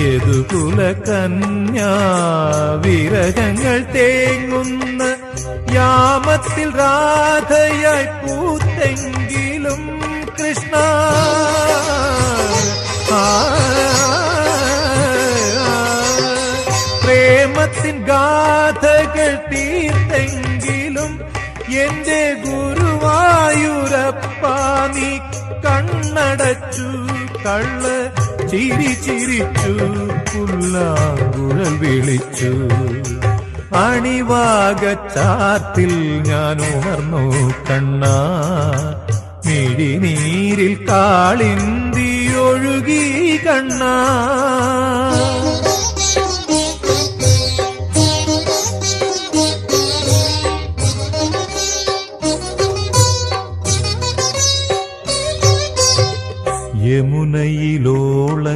യദുകുല കന്യാ വിരഹങ്ങൾ തേങ്ങുന്ന യാമത്തിൽ രാധയായി പൂത്തെങ്കിലും കൃഷ്ണ. പ്രേമത്തിൻ ഗാഥകൾ തീർത്തെങ്കിലും എന്റെ ഗുരുവായൂരപ്പ നീ കണ്ണടച്ചു കള്ള ചിരി ചിരിച്ചു പുല്ലാങ്കുഴൽ വിളിച്ചു. അണിവാകച്ചാത്തിൽ ഞാൻ ഉണർന്നു കണ്ണ മിഴിനീരിൽ കാളിന്തി ഒഴുകി കണ്ണ. യമുനയിലോളങ്ങൾ